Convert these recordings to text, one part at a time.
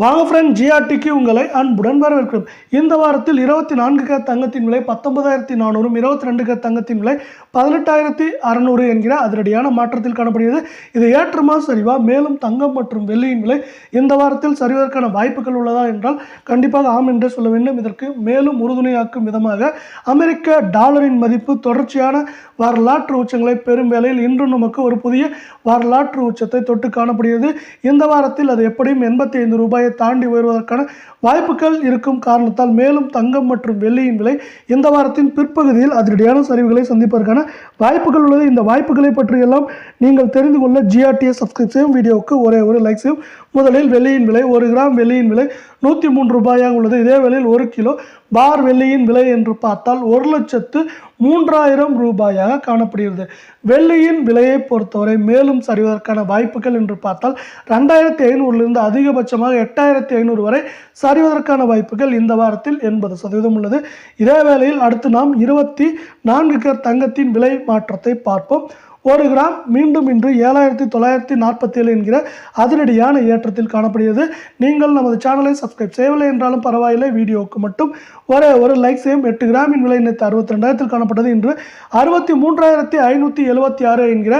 வாங்க ஃப்ரெண்ட் ஜிஆர்டிக்கு உங்களை அன்புடன் வரவேற்கிறோம். இந்த வாரத்தில் இருபத்தி நான்கு க தங்கத்தின் விலை பத்தொன்பதாயிரத்தி நானூறும் இருபத்தி ரெண்டு க தங்கத்தின் விலை பதினெட்டாயிரத்தி அறநூறு என்கிற அதிரடியான மாற்றத்தில் காணப்படுகிறது. இது ஏற்றமா சரிவா? மேலும் தங்கம் மற்றும் வெள்ளியின் விலை இந்த வாரத்தில் சரிவதற்கான வாய்ப்புகள் உள்ளதா என்றால் கண்டிப்பாக ஆம் என்றே சொல்ல வேண்டும். இதற்கு மேலும் உறுதுணையாக்கும் விதமாக அமெரிக்க டாலரின் மதிப்பு தொடர்ச்சியான வரலாற்று உச்சங்களை பெறும் வேளையில் இன்று நமக்கு ஒரு புதிய வரலாற்று உச்சத்தை தொட்டு காணப்படுகிறது. இந்த வாரத்தில் அது எப்படியும் எண்பத்தி ஐந்து ரூபாய் தாண்டி உயர்வதற்கான வாய்ப்புகள் இருக்கும் காரணத்தால் மேலும் தங்கம் மற்றும் வெள்ளியின் விலை இந்த வாரத்தின் பிற்பகுதியில் அதிரடியான சரிவுகளை சந்திப்பதற்கான வாய்ப்புகள் உள்ளது. இந்த வாய்ப்புகளை பற்றியெல்லாம் நீங்கள் தெரிந்து கொள்ள ஜிஆர்டிஎஸ் சப்ஸ்கிரைப் செய்யும் வீடியோவுக்கு ஒரே ஒரு லைக் செய்யும் முதலில் வெள்ளியின் விலை ஒரு கிராம் வெள்ளியின் விலை நூற்றி மூன்று ரூபாயாக உள்ளது. இதே வேளையில் ஒரு கிலோ பார் வெள்ளியின் விலை என்று பார்த்தால் ஒரு லட்சத்து மூன்றாயிரம் ரூபாயாக காணப்படுகிறது. வெள்ளியின் விலையை பொறுத்தவரை மேலும் சரிவதற்கான வாய்ப்புகள் என்று பார்த்தால் ரெண்டாயிரத்தி ஐநூறுலிருந்து அதிகபட்சமாக எட்டாயிரத்தி ஐநூறு வரை சரிவதற்கான வாய்ப்புகள் இந்த வாரத்தில் எண்பது சதவீதம் உள்ளது. இதே வேளையில் அடுத்து நாம் இருபத்தி நான்கு கர் தங்கத்தின் விலை மாற்றத்தை பார்ப்போம். ஒரு கிராம் மீண்டும் இன்று ஏழாயிரத்தி தொள்ளாயிரத்தி நாற்பத்தி ஏழு என்கிற அதிரடியான ஏற்றத்தில் காணப்படுகிறது. நீங்கள் நமது சேனலை சப்ஸ்கிரைப் செய்யவில்லை என்றாலும் பரவாயில்லை. வீடியோவுக்கு மட்டும் ஒரே ஒரு லைக் செய்யும் எட்டு கிராமின் விலை நேற்று அறுபத்தி ரெண்டாயிரத்தில் காணப்பட்டது இன்று அறுபத்தி மூன்றாயிரத்தி ஐநூற்றி எழுபத்தி ஆறு என்கிற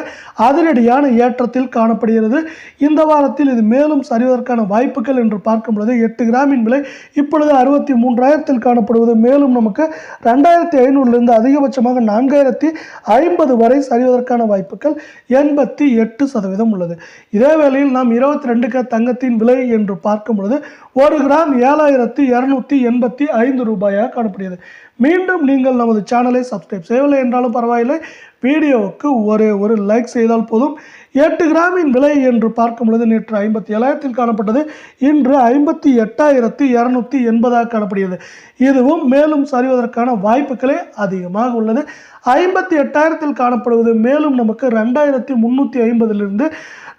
அதிரடியான ஏற்றத்தில் காணப்படுகிறது. இந்த வாரத்தில் இது மேலும் சரிவதற்கான வாய்ப்புகள் என்று பார்க்கும் பொழுது எட்டு கிராமின் விலை இப்பொழுது அறுபத்தி மூன்றாயிரத்தில் காணப்படுவது மேலும் நமக்கு ரெண்டாயிரத்தி ஐநூறுலேருந்து அதிகபட்சமாக நான்காயிரத்தி ஐம்பது வரை சரிவதற்கான வாய்ப்புகள் எண்பத்தி எட்டு சதவீதம் உள்ளது. இதே வேளையில் நாம் இருபத்தி ரெண்டு க தங்கத்தின் விலை என்று பார்க்கும் பொழுது ஒரு கிராம் ஏழாயிரத்தி இரநூத்தி எண்பத்தி ஐந்து ரூபாயாக காணப்படுகிறது. மீண்டும் நீங்கள் நமது சேனலை சப்ஸ்கிரைப் செய்யவில்லை என்றாலும் பரவாயில்லை. வீடியோவுக்கு ஒரே ஒரு லைக் செய்தால் போதும். எட்டு கிராமின் விலை என்று பார்க்கும் பொழுது நேற்று ஐம்பத்தி ஏழாயிரத்தில் காணப்பட்டது. இன்று ஐம்பத்தி எட்டாயிரத்தி இரநூத்தி எண்பதாக காணப்படுகிறது. இதுவும் மேலும் சரிவதற்கான வாய்ப்புகளே அதிகமாக உள்ளது. ஐம்பத்தி எட்டாயிரத்தில் காணப்படுவது மேலும் நமக்கு ரெண்டாயிரத்தி முந்நூற்றி ஐம்பதிலிருந்து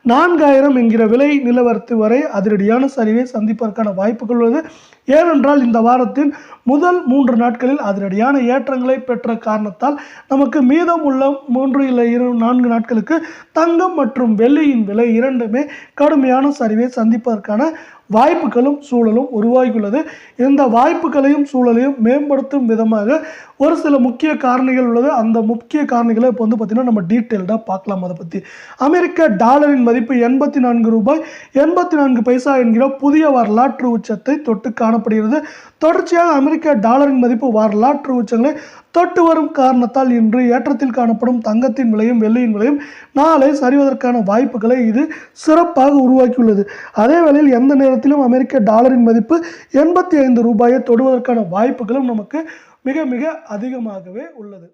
நான்காயிரம் என்கிற விலை நிலவரத்து வரை அதிரடியான சரிவை சந்திப்பதற்கான வாய்ப்புகள் உள்ளது. ஏனென்றால் இந்த வாரத்தின் முதல் மூன்று நாட்களில் அதிரடியான ஏற்றங்களை பெற்ற காரணத்தால் நமக்கு மீதம் உள்ள மூன்று இல்லை இரு நான்கு நாட்களுக்கு தங்கம் மற்றும் வெள்ளியின் விலை இரண்டுமே கடுமையான சரிவை சந்திப்பதற்கான வாய்ப்புகளும் சூழலும் உருவாகியுள்ளது. இந்த வாய்ப்புகளையும் சூழலையும் மேம்படுத்தும் விதமாக ஒரு சில முக்கிய காரணிகள் உள்ளது. அந்த முக்கிய காரணிகளை இப்போ வந்து பார்த்திங்கன்னா நம்ம டீட்டெயில்டாக பார்க்கலாம் அதை பற்றி அமெரிக்க டாலரின் மதிப்பு எண்பத்தி நான்கு ரூபாய். எண்பத்தி நான்கு பைசா என்கிற புதிய வரலாற்று உச்சத்தை தொட்டு காணப்படுகிறது. தொடர்ச்சியாக அமெரிக்க டாலரின் மதிப்பு வரலாற்று உச்சங்களை தொட்டு வரும் காரணத்தால் இன்று ஏற்றத்தில் காணப்படும் தங்கத்தின் விலையும் வெள்ளியின் விலையும் நாளை சரிவதற்கான வாய்ப்புகளை இது சிறப்பாக உருவாக்கியுள்ளது. அதே வேளையில் எந்த நேரத்திலும் அமெரிக்க டாலரின் மதிப்பு எண்பத்தி ஐந்து ரூபாயை தொடுவதற்கான வாய்ப்புகளும் நமக்கு மிக மிக அதிகமாகவே உள்ளது.